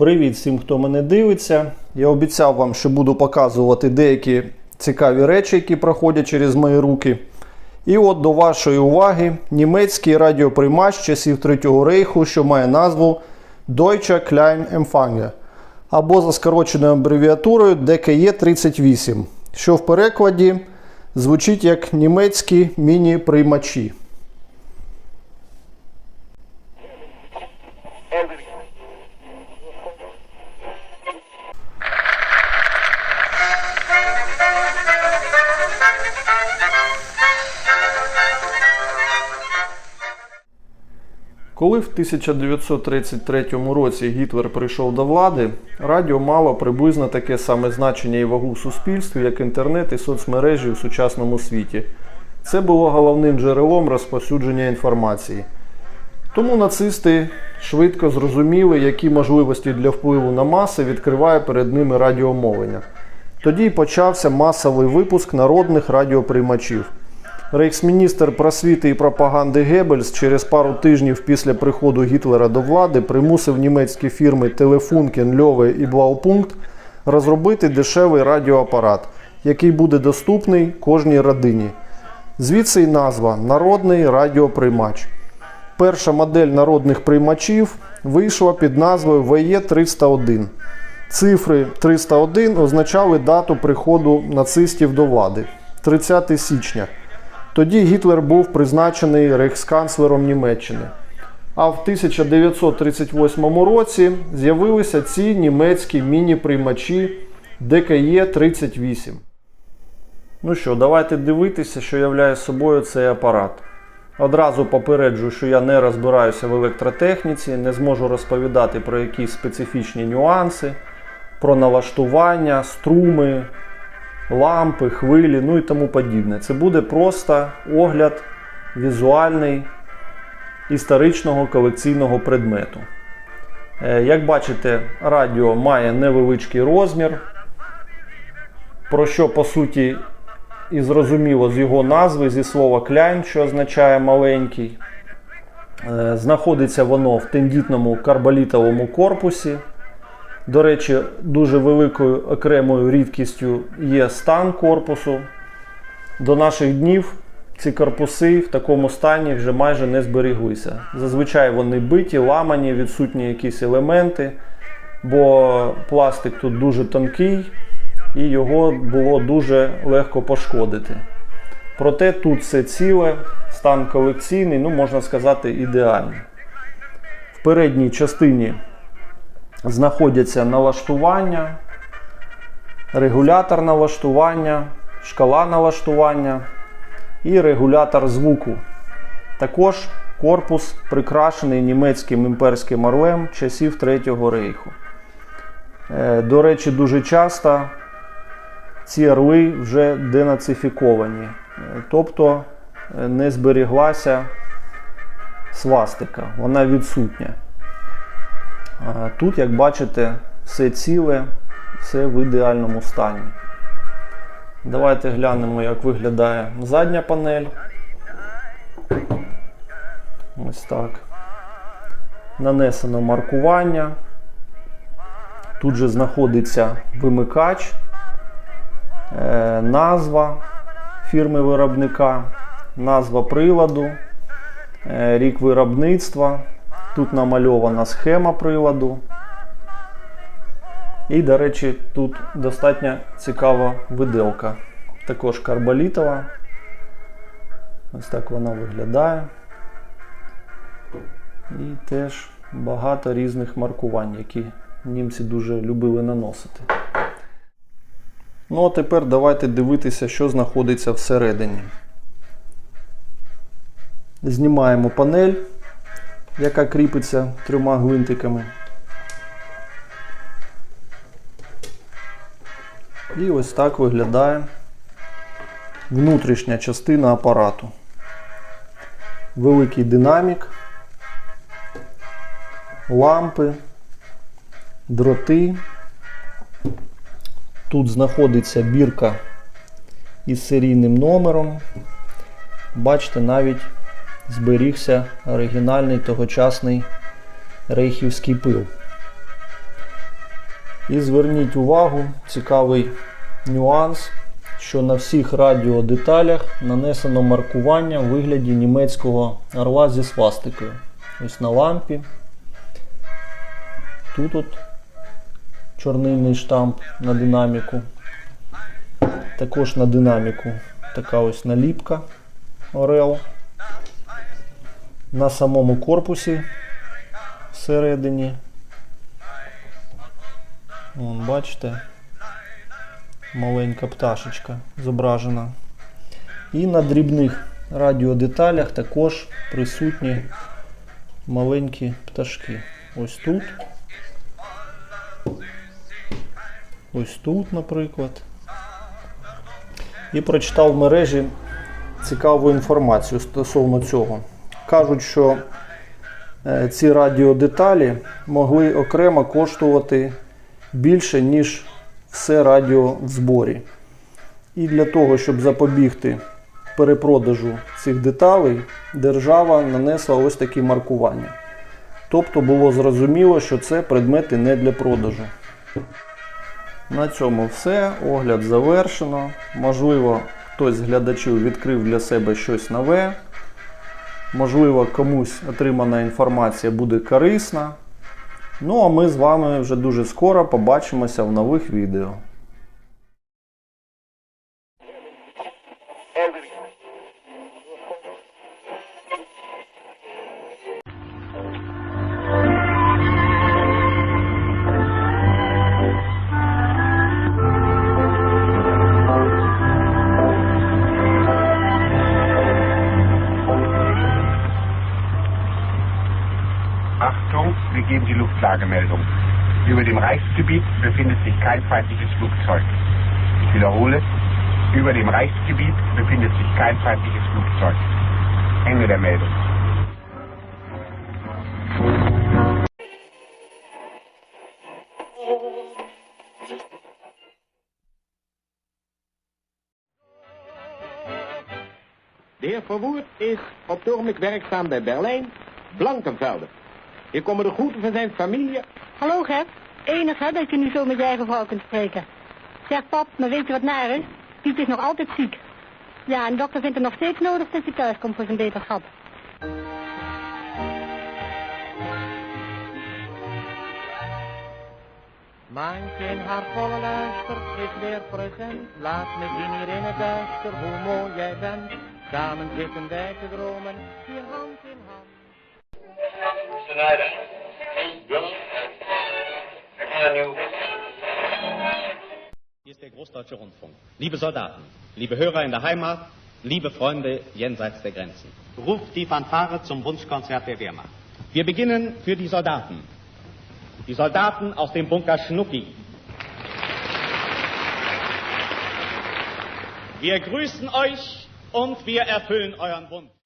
Привіт всім, хто мене дивиться. Я обіцяв вам, що буду показувати деякі цікаві речі, які проходять через мої руки. І от до вашої уваги німецький радіоприймач часів Третього рейху, що має назву Deutsche Klein Empfänger, або за скороченою абревіатурою DKE 38, що в перекладі звучить як німецькі міні-приймачі. Коли в 1933 році Гітлер прийшов до влади, радіо мало приблизно таке саме значення і вагу в суспільстві, як інтернет і соцмережі у сучасному світі. Це було головним джерелом розповсюдження інформації. Тому нацисти швидко зрозуміли, які можливості для впливу на маси відкриває перед ними радіомовлення. Тоді й почався масовий випуск народних радіоприймачів. Рейхсміністр просвіти і пропаганди Геббельс через пару тижнів після приходу Гітлера до влади примусив німецькі фірми Телефункен, Льове і Блаупункт розробити дешевий радіоапарат, який буде доступний кожній родині. Звідси й назва Народний радіоприймач. Перша модель народних приймачів вийшла під назвою ВЕ-301. Цифри 301 означали дату приходу нацистів до влади 30 січня. Тоді Гітлер був призначений рейхсканцлером Німеччини. А в 1938 році з'явилися ці німецькі міні-приймачі ДКЕ-38. Ну що, давайте дивитися, що являє собою цей апарат. Одразу попереджую, що я не розбираюся в електротехніці, не зможу розповідати про якісь специфічні нюанси, про налаштування, струми, лампи, хвилі, ну і тому подібне. Це буде просто огляд візуальний історичного колекційного предмету. Е, Як бачите, радіо має невеличкий розмір, про що по суті і зрозуміло з його назви, зі слова кляйн, що означає маленький. Е, Знаходиться воно в тендітному карболітовому корпусі. До речі, дуже великою окремою рідкістю є стан корпусу. До наших днів ці корпуси в такому стані вже майже не зберіглися. Зазвичай вони биті, ламані, відсутні якісь елементи, бо пластик тут дуже тонкий і його було дуже легко пошкодити. Проте тут все ціле, стан колекційний, ну можна сказати, ідеальний. В передній частині знаходяться налаштування, регулятор налаштування, шкала налаштування і регулятор звуку. Також корпус прикрашений німецьким імперським орлем часів Третього рейху. Е, До речі, дуже часто ці орли вже денацифіковані, Е, тобто е, не зберіглася свастика, вона відсутня. А Тут, як бачите, все ціле, все в ідеальному стані. Давайте глянемо, як виглядає задня панель. Ось так. Нанесено маркування. Тут же знаходиться вимикач, е, назва фірми виробника, назва приладу, е, рік виробництва. Тут намальована схема приладу. І, до речі, тут достатньо цікава виделка. Також карболітова. Ось так вона виглядає. І теж багато різних маркувань, які німці дуже любили наносити. Ну а тепер давайте дивитися, що знаходиться всередині. Знімаємо панель яка кріпиться трьома гвинтиками. І ось так виглядає внутрішня частина апарату. Великий динамік, лампи, дроти. Тут знаходиться бірка із серійним номером. Бачите, навіть зберігся оригінальний тогочасний рейхівський пил. І зверніть увагу, цікавий нюанс, що на всіх радіодеталях нанесено маркування в вигляді німецького орла зі свастикою. Ось на лампі. Тут от чорнильний штамп на динаміку. Також на динаміку така ось наліпка Орел. На самому корпусі всередині. Вон, бачите, маленька пташечка зображена. І на дрібних радіодеталях також присутні маленькі пташки. Ось тут. Ось тут, наприклад. І прочитав в мережі цікаву інформацію стосовно цього. Кажуть, що е, ці радіодеталі могли окремо коштувати більше, ніж все радіо в зборі. І для того, щоб запобігти перепродажу цих деталей, держава нанесла ось такі маркування. Тобто було зрозуміло, що це предмети не для продажу. На цьому все. Огляд завершено. Можливо, хтось з глядачів відкрив для себе щось нове. Можливо, комусь отримана інформація буде корисна. Ну а ми з вами вже дуже скоро побачимося в нових відео. Luftlagemeldung. Über dem Reichsgebiet befindet sich kein feindliches Flugzeug. Ich wiederhole, über dem Reichsgebiet befindet sich kein feindliches Flugzeug. Ende der Meldung. De heer Verwoerd is op het ogenblik werkzaam bij Berlijn, Blankenvelde. Hier komen de groeten van zijn familie. Hallo Gert, enig hè dat je nu zo met je eigen vrouw kunt spreken. Zeg pap, maar weet je wat naar is? Piet is nog altijd ziek. Ja, en de dokter vindt het nog steeds nodig dat hij thuis komt voor zijn beterschap. Maantje in haar volle luister is weer present. Laat me zien hier in het duister hoe mooi jij bent. Samen zitten wij te dromen, hier hand. Schneider. Hier ist der Großdeutsche Rundfunk. Liebe Soldaten, liebe Hörer in der Heimat, liebe Freunde jenseits der Grenzen. Ruft die Fanfare zum Wunschkonzert der Wehrmacht. Wir beginnen für die Soldaten. Die Soldaten aus dem Bunker Schnucki. Wir grüßen euch und wir erfüllen euren Wunsch.